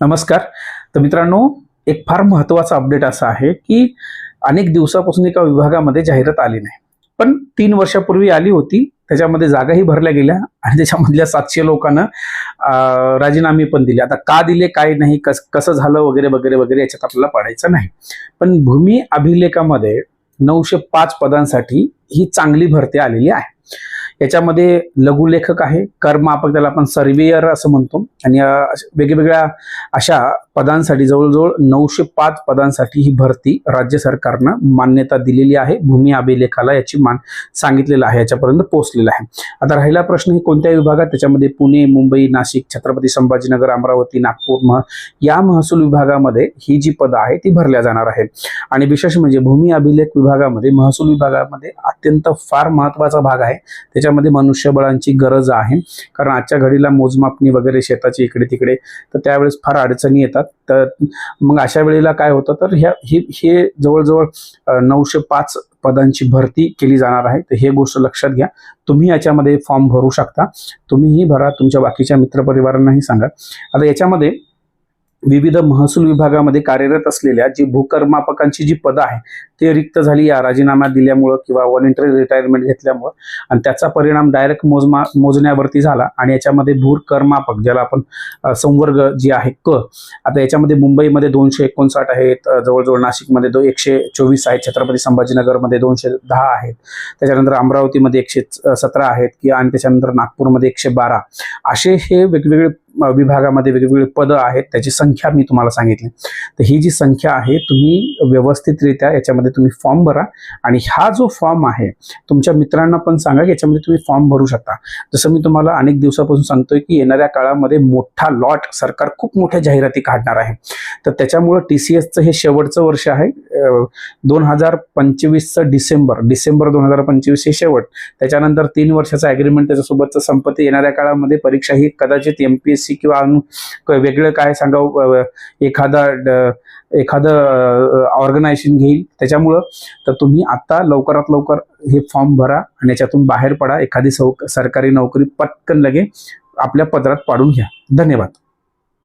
नमस्कार. तर मित्रांनो एक फार महत्त्वाचा अपडेट असा आहे की अनेक दिवसापासून एका विभागामध्ये जाहिरात आली नाही. पण तीन वर्षापूर्वी आली होती त्याच्यामध्ये जागाही भरल्या गेल्या आणि त्याच्यामधल्या सातशे लोकांना राजीनामे पण दिले. आता का दिले काय नाही कस कसं झालं वगैरे वगैरे वगैरे याच्यात आपल्याला पडायचं नाही. पण भूमी अभिलेखामध्ये नऊशे पाच पदांसाठी ही चांगली भरती आलेली आहे. याच्यामध्ये लघुलेखक आहे. कर्मापक त्याला आपण सर्वेयर असं म्हणतो. आणि वेगवेगळ्या अशा पदांसाठी जवळजवळ नऊशे पाच पदांसाठी ही भरती राज्य सरकारनं मान्यता दिलेली आहे. भूमी अभिलेखाला याची मान सांगितलेलं आहे याच्यापर्यंत पोहोचलेलं आहे. आता राहिला प्रश्न ही कोणत्या विभागात? त्याच्यामध्ये पुणे मुंबई नाशिक छत्रपती संभाजीनगर अमरावती नागपूर मह या महसूल विभागामध्ये ही जी पदं आहे ती भरल्या जाणार आहे आणि विशेष म्हणजे भूमी अभिलेख विभागामध्ये महसूल विभागामध्ये अत्यंत फार महत्त्वाचा भाग आहे. त्याच्यामध्ये मनुष्यबळांची गरज आहे. कारण आजच्या घडीला मोजमापणी वगैरे शेताची इकडे तिकडे तर त्यावेळेस फार अडचणी येतात. तर मग अशा वेळेला काय होतं तर ह्या हे हे जवळजवळ नऊशे पाच पदांची भरती केली जाणार आहे. तर हे गोष्ट लक्षात घ्या. तुम्ही याच्यामध्ये फॉर्म भरू शकता. तुम्हीही भरा. तुमच्या बाकीच्या मित्रपरिवारांनाही सांगा. आता याच्यामध्ये विविध महसूल विभागामध्ये कार्यरत असलेल्या जी भूकर्मापकांची जी पदं आहे ते रिक्त झाली या राजीनामा दिल्यामुळं किंवा व्हॉलेंटरी रिटायरमेंट घेतल्यामुळं आणि त्याचा परिणाम डायरेक्ट मोजमा मोजण्यावरती झाला आणि याच्यामध्ये भूकर्मापक ज्याला आपण संवर्ग जी आहे क आता याच्यामध्ये मुंबईमध्ये दोनशे एकोणसाठ आहेत जवळजवळ नाशिकमध्ये दो एकशे चोवीस आहेत छत्रपती संभाजीनगरमध्ये दोनशे दहा आहेत त्याच्यानंतर अमरावतीमध्ये एकशे सतरा आहेत की आणि त्याच्यानंतर नागपूरमध्ये एकशे बारा. असे हे वेगवेगळे विभागामध्ये वेगवेगळी पदं आहेत त्याची संख्या मी तुम्हाला सांगितली. तर ही जी संख्या आहे तुम्ही व्यवस्थितरित्या याच्यामध्ये तुम्ही फॉर्म भरा आणि हा जो फॉर्म आहे तुमच्या मित्रांना पण सांगा की याच्यामध्ये तुम्ही फॉर्म भरू शकता. जसं मी तुम्हाला अनेक दिवसापासून सांगतोय की येणाऱ्या काळामध्ये मोठा लॉट सरकार खूप मोठ्या जाहिराती काढणार आहे. तर त्याच्यामुळं टी सी एसचं हे शेवटचं वर्ष आहे. दोन हजार पंचवीसचं डिसेंबर डिसेंबर दोन हजार पंचवीस हे शेवट. त्याच्यानंतर तीन वर्षाचा ॲग्रीमेंट त्याच्यासोबतचं संपत्ती येणाऱ्या काळामध्ये परीक्षा ही कदाचित एम एजन्सी किंवा वेगळं काय सांगावं एखादा ड- एखादं ऑर्गनायझेशन घेईल. त्याच्यामुळं तर तुम्ही आता लवकरात लवकर हे फॉर्म भरा आणि याच्यातून बाहेर पडा. एखादी सौ सरकारी नोकरी पटकन लगे आपल्या पदरात पाडून घ्या. धन्यवाद.